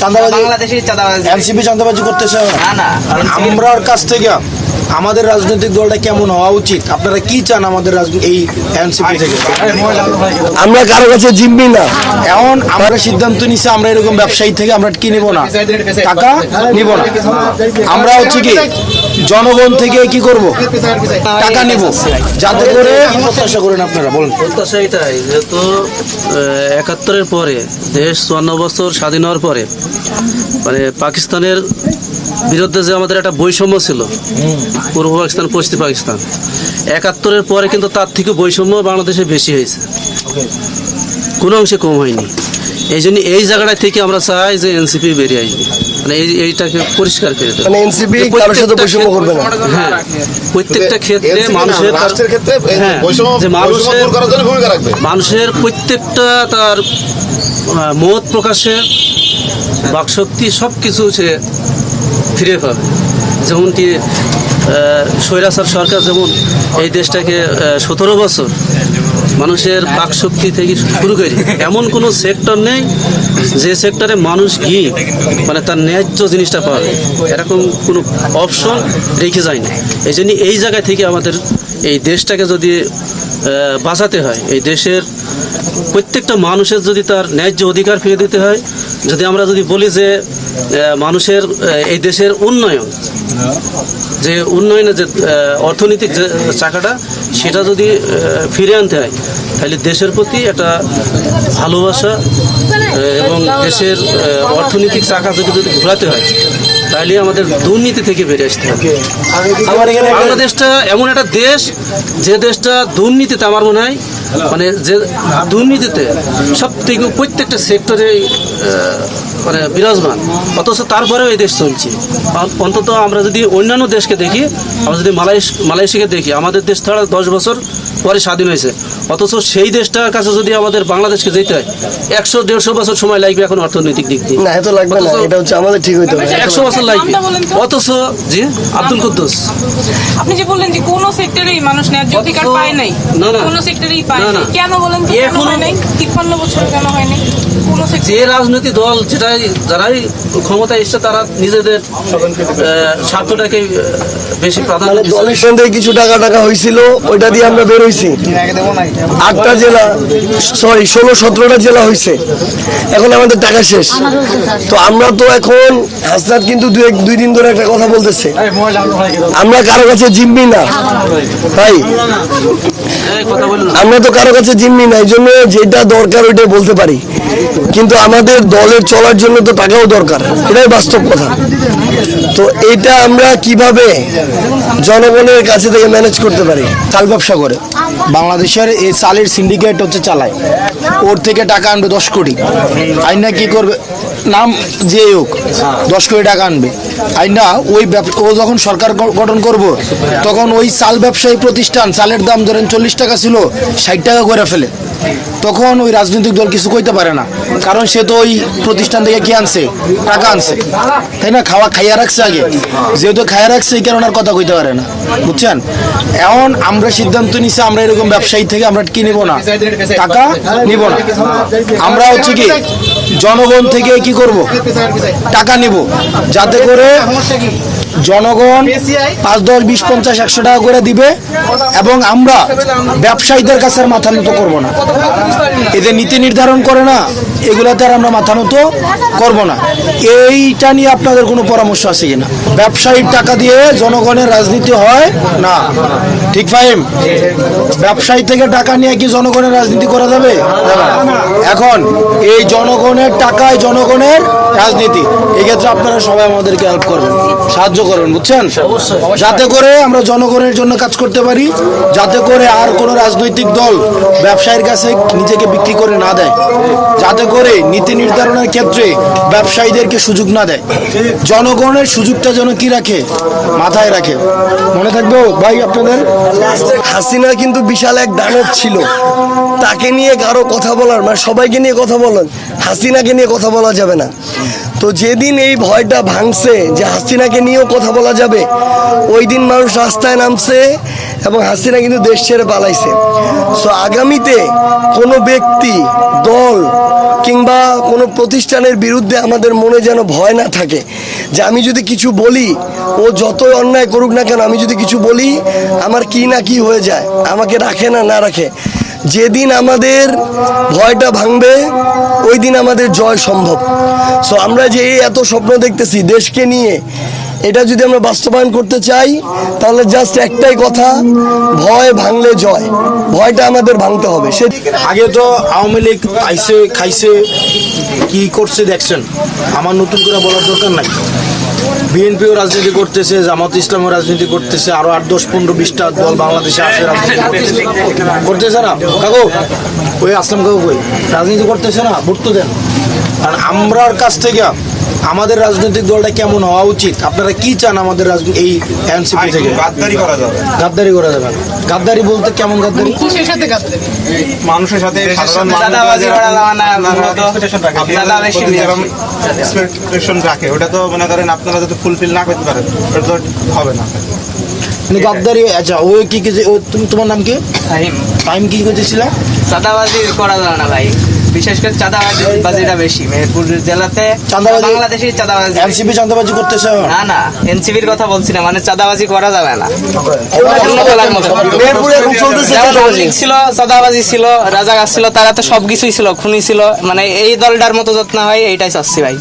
চাঁদাবাজি? বাংলাদেশের চাঁদাবাজি। এনসিপি চাঁদাবাজি করতেছে না না আমরার কাছ থেকে আমাদের রাজনৈতিক দলটা কেমন হওয়া উচিত? আপনারা কি চান আমাদের এই এনসিপি থেকে? আমরা কারও কাছে জিম্মি না। এখন আমরা সিদ্ধান্ত নিছি আমরা এরকম ব্যবসায়ী থেকে আমরা কি নিব না টাকা নিব না। আমরা হচ্ছে কি জনগণ থেকে কি করব? টাকা নিব। যাতে করে প্রত্যাশা করেন আপনারা, বলুন। প্রত্যাশা এটাই, যেহেতু একাত্তরের পরে, দেশ চুয়ান্ন বছর স্বাধীন হওয়ার পরে মানে পাকিস্তানের বিরুদ্ধে যে আমাদের একটা বৈষম্য ছিল, পূর্ব পাকিস্তান, পশ্চিম পাকিস্তান, একাত্তরের পরে কিন্তু তার থেকে বৈষম্য বাংলাদেশে বেশি হয়েছে। কোনো অংশে কম হয়নি। এই জন্য এই জায়গাটা থেকে আমরা চাই যে এনসিপি বেরিয়ে আসবে। মানে এই এইটাকে পরিষ্কার করে দেবে। মানে এনসিপি কারোর সাথে বৈষম্য করবে না। হ্যাঁ। প্রত্যেকটা ক্ষেত্রে মানুষের রাষ্ট্রের ক্ষেত্রে হ্যাঁ, বৈষম্য যে মানুষের দূর করার জন্য ভূমিকা রাখবে। মানুষের প্রত্যেকটা তার মত প্রকাশের বাকশক্তি সব কিছু সে ফিরে পাবে। যেমনটি স্বৈরাচার সরকার যেমন এই দেশটাকে সতেরো বছর মানুষের বাকশক্তি থেকে শুরু করে এমন কোনো সেক্টর নেই যে সেক্টরে মানুষ গিয়ে মানে তার ন্যায্য জিনিসটা পাবে। এরকম কোনো অপশন রেখে যায় না এই জন্য এই জায়গা থেকে আমাদের এই দেশটাকে যদি বাঁচাতে হয়, এই দেশের প্রত্যেকটা মানুষের যদি তার ন্যায্য অধিকার ফিরে দিতে হয়, যদি আমরা যদি বলি যে মানুষের এই দেশের উন্নয়ন যে উন্নয়নের যে অর্থনৈতিক যে চাকাটা সেটা যদি ফিরে আনতে হয় তাহলে দেশের প্রতি একটা ভালোবাসা এবং দেশের অর্থনৈতিক চাকা যদি যদি ঘোরাতে হয় তাহলে আমাদের দুর্নীতি থেকে বেরিয়ে আসতে হবে। বাংলাদেশটা এমন একটা দেশ যে দেশটা দুর্নীতিতে আমার মনে হয় মানে যে দুর্নীতিতে সব থেকে প্রত্যেকটা সেক্টরে মানে বিরাজমান। অথচ তারপরেও এই দেশ চলছে। অন্তত আমরা যদি অন্যান্য দেশকে দেখি, আমরা যদি মালয়েশ মালয়েশিয়াকে দেখি, আমাদের দেশ ছাড়া দশ বছর পরে স্বাধীন হয়েছে। অথচ সেই দেশটার কাছে যদি আমাদের বাংলাদেশকে যেতে হয় একশো দেড়শো বছর সময় লাগবে এখন অর্থনৈতিক দিক দিয়ে। না এত লাগবে না এটা হচ্ছে আমাদের ঠিক হইতে হবে। একশো বছর লাগবে। অথচ জি আব্দুল কুদ্দুস। আপনি যে বললেন যে কোন সেক্টরেই মানুষ ন্যায্য অধিকার পায় নাই। না, না। কোন সেক্টরেই পায় না, কেন বলেন কেন হয় নাই? তিপ্পান্ন বছর কেন হয় নাই? যে রাজনৈতিক দল যেটাই যারাই ক্ষমতায় এসছে তারা নিজেদের স্বার্থটাকে বেশি প্রাধান্য মানে দলের সঙ্গে কিছু টাকা টাকা হয়েছিল ওইটা দিয়ে আমরা বের হইছি আটটা জেলা সরি ষোলো সতেরোটা জেলা হয়েছে। এখন আমাদের টাকা শেষ। তো আমরা তো এখন হাসনাত কিন্তু দু এক দুই দিন ধরে একটা কথা বলতেছে। আমরা কারও কাছে জিম্মি না। তাই। আমরা তো কারও কাছে জিম্মি না এই জন্য যেটা দরকার ওইটাই বলতে পারি। কিন্তু আমাদের দলের চলার জন্য তো টাকাও দরকার। এটাই বাস্তব কথা। তো এটা আমরা কীভাবে জনগণের কাছে থেকে ম্যানেজ করতে পারি? চাল ব্যবসা করে। বাংলাদেশের এই চালের সিন্ডিকেট হচ্ছে চালায়। ওর থেকে টাকা আনবে দশ কোটি। আইনা কি করবে? নাম যে হোক, দশ কোটি টাকা আনবে। আইনা ওই ও যখন সরকার গঠন করব, তখন ওই চাল ব্যবসায়ী প্রতিষ্ঠান, চালের দাম ধরেন চল্লিশ টাকা ছিল, ষাট টাকা করে ফেলে। তখন ওই রাজনৈতিক দল কিছু কইতে পারে না। কারণ সে তো ওই প্রতিষ্ঠান থেকে কি আনছে? টাকা আনছে। তাই না? খাওয়া খাইয়া রাখছে আগে। যেহেতু খাইয়া রাখছে, এই কারণে কথা কইতে পারে না। বুঝছেন? এখন আমরা সিদ্ধান্ত নিছি, আমরা এরকম ব্যবসায়ী থেকে আমরা কি নিব না? টাকা নিব না। আমরা হচ্ছে কি, জনগণ থেকে কি করব? টাকা নিব। যাতে করে জনগণ পাঁচ দশ বিশ পঞ্চাশ একশো টাকা করে দিবে এবং আমরা ব্যবসায়ীদের কাছে আর মাথা নত করব না। এদের নীতি নির্ধারণ করে না এগুলাতে আর আমরা মাথা নত করব না। এইটা নিয়ে আপনাদের কোনো পরামর্শ আছে কিনা? ব্যবসায়ীর টাকা দিয়ে জনগণের রাজনীতি হয় না। ঠিক ফাহিম? ব্যবসায়ী থেকে টাকা নিয়ে কি জনগণের রাজনীতি করা যাবে? এখন এই জনগণের টাকায় জনগণের রাজনীতি এক্ষেত্রে আপনারা সবাই আমাদেরকে হেল্প করবেন সাহায্য করবেন বুঝছেন? যাতে করে আমরা জনগণের জন্য কাজ করতে পারি যাতে করে আর কোনো রাজনৈতিক দল ব্যবসায়ীর কাছে নিজেকে বিক্রি করে না দেয় যাতে করে নীতি নির্ধারণের ক্ষেত্রে ব্যবসায়ীদেরকে সুযোগ না দেয়। জনগণের সুযোগটা যেন কি রাখে? মাথায় রাখে। মনে থাকবে ভাই আপনাদের? হাসিনা কিন্তু বিশাল এক দানব ছিল। তাকে নিয়ে কারও কথা বলার মানে সবাইকে নিয়ে কথা বলেন হাসিনাকে নিয়ে কথা বলা যাবে না। তো যেদিন এই ভয়টা ভাঙছে যে হাসিনাকে নিয়েও কথা বলা যাবে, ওই দিন মানুষ রাস্তায় নামছে এবং হাসিনা কিন্তু দেশ ছেড়ে পালাইছে। সো আগামীতে কোনো ব্যক্তি, দল কিংবা কোনো প্রতিষ্ঠানের বিরুদ্ধে আমাদের মনে যেন ভয় না থাকে, যে আমি যদি কিছু বলি, ও যতই অন্যায় করুক না কেন, আমি যদি কিছু বলি, আমার কি না কি হয়ে যায়, আমাকে রাখে না না রাখে। যেদিন আমাদের ভয়টা ভাঙবে ওই দিন আমাদের জয় সম্ভব। সো আমরা যে এত স্বপ্ন দেখতেছি দেশকে নিয়ে, এটা যদি আমরা বাস্তবায়ন করতে চাই, তাহলে জাস্ট একটাই কথা, ভয় ভাঙলে জয়। ভয়টা আমাদের ভাঙতে হবে। সে আগে তো আওয়ামী লীগ আইসে খাইছে, কি করছে দেখছেন? আমার নতুন করে বলার দরকার নাই। বিএনপিও রাজনীতি করতেছে, জামাত ইসলামও রাজনীতি করতেছে, আরও আট, দশ, পনেরো, বিশটা দল বাংলাদেশে আছে। করতেছে না? কাকু, ওই আসলাম কাকু কই? রাজনীতি করতেছে না? ভোট তো দেন। আর আমরার কাছ থেকে আমাদের রাজনৈতিক দলটা কেমন হওয়া উচিত? আপনারা কি চান আমাদের এই এনসিপি থেকে? গাদ্দারি করা যাবে। গাদ্দারি করা যাবে গাদ্দারি বলতে কেমন গাদ্দারি? মানুষের সাথে সাধারণ করা না, মূলত বেশি এক্সপেকটেশন রাখে। ওটা তো মনে করেন আপনারা যদি ফুলফিল না করতে পারেন ওটা তো হবে না। মানে গাদ্দারি আচ্ছা ও কি কি ও তুমি তোমার নাম কি? টাইম কি করতেছিল করা যাবে না ভাই। বিশেষ করে চাঁদাবাজি বাজিটা বেশি। মেহেরপুর জেলাতে বাংলাদেশি চাঁদাবাজি। এনসিপি চাঁদাবাজি করতেছে? না না এনসিপির কথা বলছি না মানে চাঁদাবাজি করা যাবে না। ছিল চাঁদাবাজি ছিল রাজাগাছ ছিল তারা তো সবকিছুই ছিল খুনি ছিল। মানে এই দলটার মতো যত্ন হয় এইটাই চাচ্ছি ভাই।